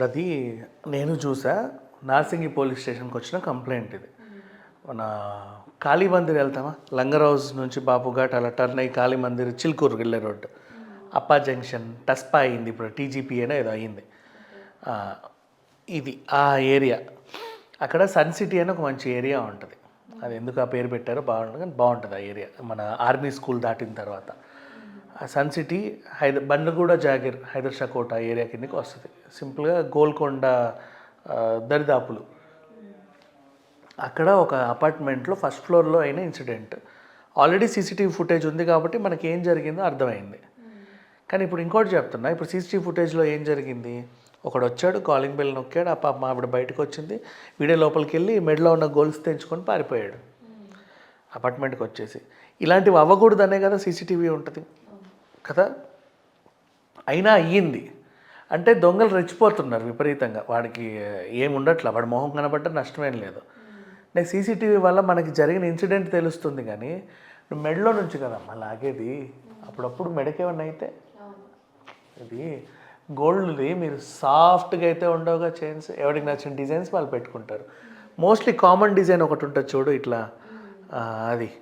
ఇప్పుడు అది నేను చూసా నార్సింగి పోలీస్ స్టేషన్కి వచ్చిన కంప్లైంట్ ఇది. మన కాళీ మందిర్ వెళ్తామా? లంగర్ హౌస్ నుంచి బాపుఘాట్ అలా టర్న్ అయ్యి కాళీ మందిర్ చిల్కూరు వెళ్ళే రోడ్డు. అప్పా జంక్షన్ టస్పా అయింది ఇప్పుడు టీజీపీ అయినా ఏదో అయింది. ఇది ఆ ఏరియా. అక్కడ సన్ సిటీ అని ఒక మంచి ఏరియా ఉంటుంది. అది ఎందుకు ఆ పేరు పెట్టారో బాగుంటుంది కానీ బాగుంటుంది ఆ ఏరియా. మన ఆర్మీ స్కూల్ దాటిన తర్వాత. సన్ సిటీ హైదర్ బండగూడ జాగిర్ హైదర్ షా కోట ఏరియా కిందకి వస్తుంది. సింపుల్గా గోల్కొండ దరిదాపులు. అక్కడ ఒక అపార్ట్మెంట్లో ఫస్ట్ ఫ్లోర్లో అయిన ఇన్సిడెంట్. ఆల్రెడీ సీసీటీవీ ఫుటేజ్ ఉంది కాబట్టి మనకి ఏం జరిగిందో అర్థమైంది. కానీ ఇప్పుడు ఇంకోటి చెప్తున్నా ఇప్పుడు సీసీటీవీ ఫుటేజ్లో ఏం జరిగింది? ఒకడు వచ్చాడు కాలింగ్ బెల్ నొక్కాడు ఆ పాప ఆవిడ బయటకు వచ్చింది వీడియో లోపలికి వెళ్ళి మెడలో ఉన్న గోల్స్ తెంచుకొని పారిపోయాడు. అపార్ట్మెంట్కి వచ్చేసి. ఇలాంటివి అవ్వకూడదనే కదా సీసీటీవీ ఉంటుంది. కదా? అయినా అయ్యింది. అంటే దొంగలు రెచ్చిపోతున్నారు విపరీతంగా. వాడికి ఏం ఉండట్లా? వాడి మొహం కనబడ్డ నష్టమేం లేదు. నెక్స్ట్ సీసీటీవీ వల్ల మనకి జరిగిన ఇన్సిడెంట్ తెలుస్తుంది కానీ నువ్వు మెడలో నుంచి కదమ్మా లాగేది. అప్పుడప్పుడు మెడకేమన్నా అయితే? ఇది గోల్డ్ది మీరు సాఫ్ట్గా అయితే ఉండవుగా చైన్స్. ఎవరికి నచ్చిన డిజైన్స్ వాళ్ళు పెట్టుకుంటారు. మోస్ట్లీ కామన్ డిజైన్ ఒకటి ఉంటుంది చూడు ఇట్లా. అది.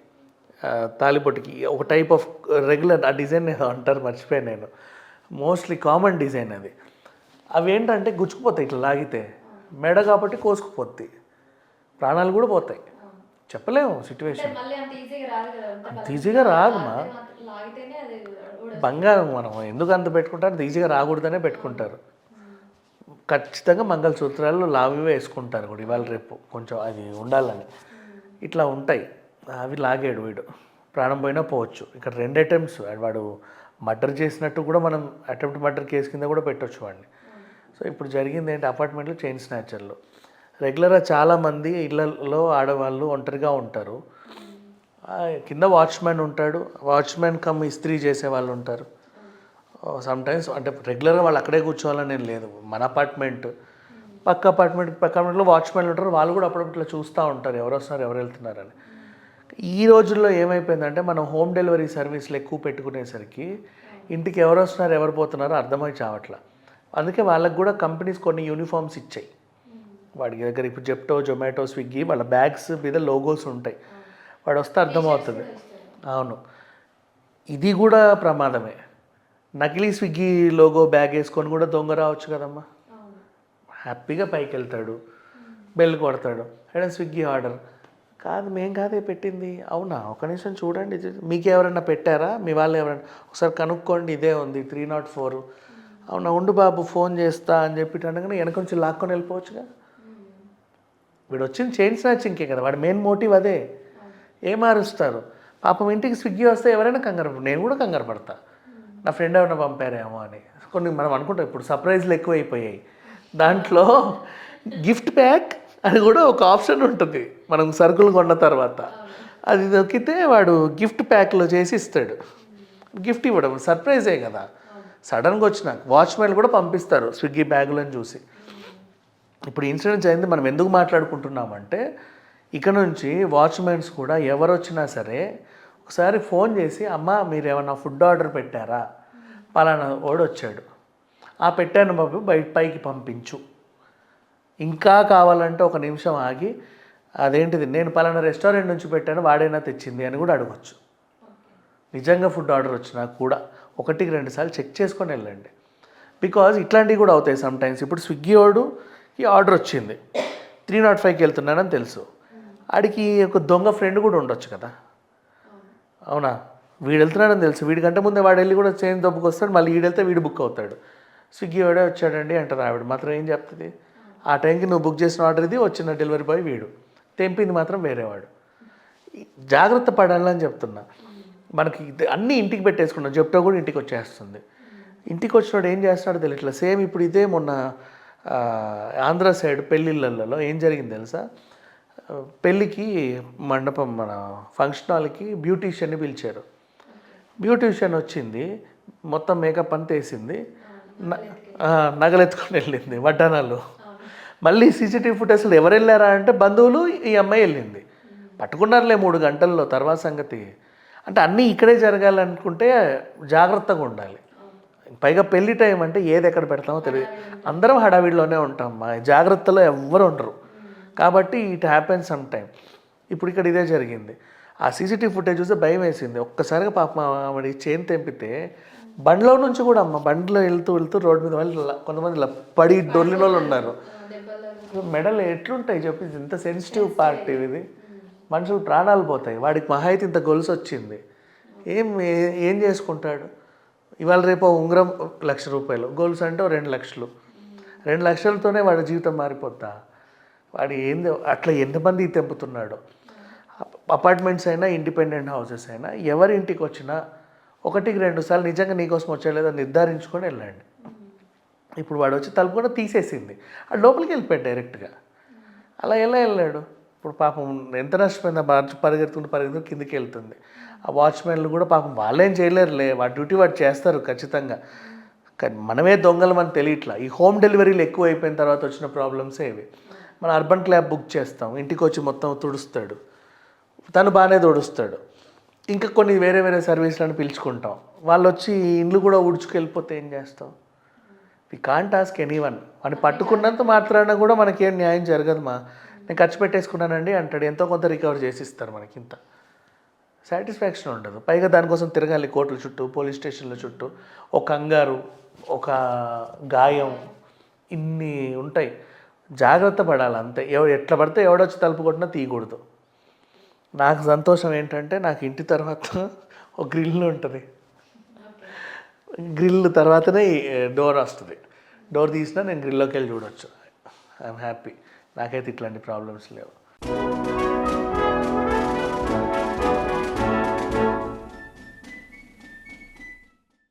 ఆ, తాలిబొట్టుకి. ఒక టైప్ ఆఫ్ రెగ్యులర్ ఆ డిజైన్ అంటారు మర్చిపోయాను నేను. మోస్ట్లీ కామన్ డిజైన్ అది. అవి ఏంటంటే గుచ్చుకుపోతాయి ఇట్లా లాగితే. మెడ కాబట్టి కోసుకుపోద్ది. ప్రాణాలు కూడా పోతాయి. చెప్పలేము సిచ్యువేషన్ అంత ఈజీగా రాదు కదా అంత అంత ఈజీగా రాదమ్మా లాగితేనే అది ఊడ- బంగారం మనం ఎందుకు అంత పెట్టుకుంటారు? అంత ఈజీగా రాకూడదనే పెట్టుకుంటారు. ఖచ్చితంగా మంగళసూత్రాలు లావి వేసుకుంటారు కూడా ఇవాళ రేపు. కొంచెం అది ఉండాలని. ఇట్లా ఉంటాయి. అవి లాగాడు వీడు. ప్రాణం పోయినా పోవచ్చు. ఇక్కడ రెండు అటెంప్ట్స్ వాడు మర్డర్ చేసినట్టు కూడా మనం అటెంప్ట్ మర్డర్ కేసు కింద కూడా పెట్టవచ్చు వాడిని. సో ఇప్పుడు జరిగింది ఏంటి? అపార్ట్మెంట్లో చైన్ స్నాచర్లు. రెగ్యులర్గా చాలామంది ఇళ్ళల్లో ఆడవాళ్ళు ఒంటరిగా ఉంటారు. కింద వాచ్మెన్ ఉంటాడు. వాచ్మెన్ కమ్ ఇస్త్రీ చేసే వాళ్ళు ఉంటారు. సమ్టైమ్స్ అంటే రెగ్యులర్గా వాళ్ళు అక్కడే కూర్చోవాలని ఏం లేదు. మన అపార్ట్మెంట్ పక్క అపార్ట్మెంట్ పక్క అపార్ట్మెంట్లో వాచ్మెన్లు ఉంటారు. వాళ్ళు కూడా అప్పుడప్పుడు ఇట్లా చూస్తూ ఉంటారు. ఎవరు వస్తున్నారు? ఎవరు వెళ్తున్నారని. ఈ రోజుల్లో ఏమైపోయిందంటే మనం హోమ్ డెలివరీ సర్వీస్లు ఎక్కువ పెట్టుకునేసరికి ఇంటికి ఎవరు వస్తున్నారు ఎవరు పోతున్నారో అర్థమై చావట్లా. అందుకే వాళ్ళకి కూడా కంపెనీస్ కొన్ని యూనిఫామ్స్ ఇచ్చాయి. వాడి దగ్గర ఇప్పుడు జెప్టో జొమాటో స్విగ్గీ వాళ్ళ బ్యాగ్స్ మీద లోగోస్ ఉంటాయి. వాడు వస్తే అర్థమవుతుంది. అవును. ఇది కూడా ప్రమాదమే. నకిలీ స్విగ్గీ లోగో బ్యాగ్ వేసుకొని కూడా దొంగ రావచ్చు కదమ్మా. హ్యాపీగా పైకి వెళ్తాడు బెల్ కొడతాడు. అయినా స్విగ్గీ ఆర్డర్ కాదు మేం కాదే పెట్టింది. అవునా? ఒక నిమిషం చూడండి. మీకు ఎవరైనా పెట్టారా? మీ వాళ్ళు ఎవరైనా ఒకసారి కనుక్కోండి ఇదే ఉంది త్రీ నాట్ ఫోర్. అవునా? ఉండు బాబు ఫోన్ చేస్తా అని చెప్పి అనగానే వెనక నుంచి లాక్కొని వెళ్ళిపోవచ్చుగా? వీడు వచ్చింది చైన్ స్నాచింగ్కే కదా వాడి మెయిన్ మోటివ్ అదే. ఏం మారుస్తారు? పాపం ఇంటికి స్విగ్గీ వస్తే ఎవరైనా కంగారు నేను కూడా కంగారు పడతా. నా ఫ్రెండ్ ఎవరైనా పంపారేమో అని. కొన్ని మనం అనుకుంటాం ఇప్పుడు సర్ప్రైజ్లు ఎక్కువైపోయాయి. దాంట్లో గిఫ్ట్ ప్యాక్ అని కూడా ఒక ఆప్షన్ ఉంటుంది. మనం సరుకులు కొన్న తర్వాత. అది నొక్కితే వాడు గిఫ్ట్ ప్యాక్లో చేసి ఇస్తాడు. గిఫ్ట్ ఇవ్వడం సర్ప్రైజే కదా. సడన్గా వచ్చిన వాచ్మెన్ కూడా పంపిస్తారు స్విగ్గీ బ్యాగులను చూసి. ఇప్పుడు ఇన్సిడెంట్స్ అయింది మనం ఎందుకు మాట్లాడుకుంటున్నామంటే ఇక నుంచి వాచ్మెన్స్ కూడా ఎవరు వచ్చినా సరే ఒకసారి ఫోన్ చేసి అమ్మ మీరు ఏమైనా ఫుడ్ ఆర్డర్ పెట్టారా? పలానా వాడు వచ్చాడు. ఆ పెట్టాను బాబు బయట పైకి పంపించు. ఇంకా కావాలంటే ఒక నిమిషం ఆగి అదేంటిది? నేను పలానా రెస్టారెంట్ నుంచి పెట్టాను వాడైనా తెచ్చింది అని కూడా అడగచ్చు. నిజంగా ఫుడ్ ఆర్డర్ వచ్చినా కూడా ఒకటికి రెండు సార్లు చెక్ చేసుకొని వెళ్ళండి. బికాజ్ ఇట్లాంటివి కూడా అవుతాయి సమ్టైమ్స్. ఇప్పుడు స్విగ్గీ వాడు ఈ ఆర్డర్ వచ్చింది. త్రీ నాట్ ఫైవ్కి వెళ్తున్నానని తెలుసు. ఆడికి ఒక దొంగ ఫ్రెండ్ కూడా ఉండొచ్చు కదా. అవునా? వీడు వెళ్తున్నాడని తెలుసు. వీడికంటే ముందే వాడు వెళ్ళి కూడా చేంజ్ దొబ్బుకు వస్తాడు మళ్ళీ వీడు వెళ్తే వీడు బుక్ అవుతాడు. స్విగ్గీ వాడే వచ్చాడండి అంటారు ఆవిడ. మాత్రం ఏం చెప్తుంది? ఆ టైంకి నువ్వు బుక్ చేసిన ఆర్డర్ ఇది వచ్చిన డెలివరీ బాయ్ వీడు. తెంపింది మాత్రం వేరేవాడు. జాగ్రత్త పడాలని చెప్తున్నా. మనకి అన్నీ ఇంటికి పెట్టేసుకున్నాం చెప్తా కూడా ఇంటికి వచ్చేస్తుంది. ఇంటికి వచ్చినప్పుడు ఏం చేస్తున్నాడో తెలియట్లా సేమ్ ఇప్పుడు ఇదే మొన్న ఆంధ్ర సైడ్ పెళ్ళిళ్ళల్లో ఏం జరిగింది తెలుసా? పెళ్ళికి మండపం మన ఫంక్షన్ హాల్కి బ్యూటీషియన్ని పిలిచారు. బ్యూటీషియన్ వచ్చింది మొత్తం మేకప్ అంతా వేసింది. నగలెత్తుకొని వెళ్ళింది వడ్డానాలు మళ్ళీ సీసీటీవీ ఫుటేజ్లో ఎవరు వెళ్ళారా అంటే బంధువులు ఈ అమ్మాయి వెళ్ళింది. పట్టుకున్నారులే మూడు గంటల్లో తర్వాత సంగతి. అంటే అన్నీ ఇక్కడే జరగాలనుకుంటే జాగ్రత్తగా ఉండాలి. పైగా పెళ్ళి టైం అంటే ఏది ఎక్కడ పెడతామో తెలియదు. అందరం హడావిడిలోనే ఉంటాం మా జాగ్రత్తలో ఎవ్వరు ఉండరు. కాబట్టి ఇట్ హ్యాపెన్ సమ్ టైం. ఇప్పుడు ఇక్కడ ఇదే జరిగింది. ఆ సీసీటీవీ ఫుటేజ్ చూస్తే భయం వేసింది. ఒక్కసారిగా పాప ఆవిడ చేను తెంపితే బండిలో నుంచి కూడా అమ్మ బండిలో వెళ్తూ వెళ్తూ రోడ్డు మీద వాళ్ళు కొంతమంది పడి డొల్లిన వాళ్ళు ఉన్నారు. మెడల్ ఎట్లుంటాయి చెప్పి ఇది ఇంత సెన్సిటివ్ పార్ట్ ఇది. మనుషులు ప్రాణాలు పోతాయి. వాడికి మహా అయితే ఇంత గొలుసు వచ్చింది. ఏం ఏ- చేసుకుంటాడు? ఇవాళ రేపు ఉంగరం లక్ష రూపాయలు. గొలుసు అంటే రెండు లక్షలు. రెండు లక్షలతోనే వాడి జీవితం మారిపోద్దా? వాడు ఏంది అట్లా ఎంతమంది తెంపుతున్నాడు? అపార్ట్మెంట్స్ అయినా ఇండిపెండెంట్ హౌసెస్ అయినా ఎవరి ఇంటికి వచ్చినా ఒకటికి రెండు సార్లు నిజంగా నీకోసం వచ్చా లేదా నిర్ధారించుకొని వెళ్ళండి. ఇప్పుడు వాడు వచ్చి తలుపు కూడా తీసేసింది. ఆ లోపలికి వెళ్ళిపోయాడు డైరెక్ట్గా. అలా ఎలా వెళ్ళాడు? ఇప్పుడు పాపం ఎంత నష్టపోయింది ఆ బార్చ్ పరిగెత్తుకుంటూ కిందికి వెళ్తుంది. ఆ వాచ్మెన్లు కూడా పాపం వాళ్ళేం చేయలేరులే. వాడు డ్యూటీ వాడు చేస్తారు ఖచ్చితంగా. కానీ మనమే దొంగలం అని తెలియట్లా. ఈ హోమ్ డెలివరీలు ఎక్కువ అయిపోయిన తర్వాత వచ్చిన ప్రాబ్లమ్సే ఇవి. మనం అర్బన్ క్లాబ్ బుక్ చేస్తాం. ఇంటికి వచ్చి మొత్తం తుడుస్తాడు. తను బాగానే తుడుస్తాడు. ఇంకా కొన్ని వేరే వేరే సర్వీసులను పిలుచుకుంటాం. వాళ్ళు వచ్చి ఇండ్లు కూడా ఉడుచుకెళ్ళిపోతే ఏం చేస్తాం? We can't ask any one అని పట్టుకున్నంత మాత్రాన కూడా మనకేం న్యాయం జరగదుమా? నేను ఖర్చు పెట్టేసుకున్నానండి అంటాడు. ఎంతో కొంత రికవర్ చేసి ఇస్తారు మనకి ఇంత. సాటిస్ఫాక్షన్ ఉండదు. పైగా దానికోసం తిరగాలి కోర్టుల చుట్టూ పోలీస్ స్టేషన్ల చుట్టూ. ఒక కంగారు ఒక గాయం ఇన్ని ఉంటాయి. జాగ్రత్త పడాలి అంతే. ఎవడు ఎట్లా పడితే ఎవడొచ్చి తలుపు కొట్టినా తీయకూడదు. నాకు సంతోషం ఏంటంటే నాకు ఇంటి తర్వాత ఒక గ్రిల్ ఉంటుంది. గ్రిల్ తర్వాతనే డోర్ వస్తుంది. డోర్ తీసినా నేను గ్రిల్లోకి వెళ్ళి చూడొచ్చు. ఐఎమ్ హ్యాపీ నాకైతే ఇట్లాంటి ప్రాబ్లమ్స్ లేవు.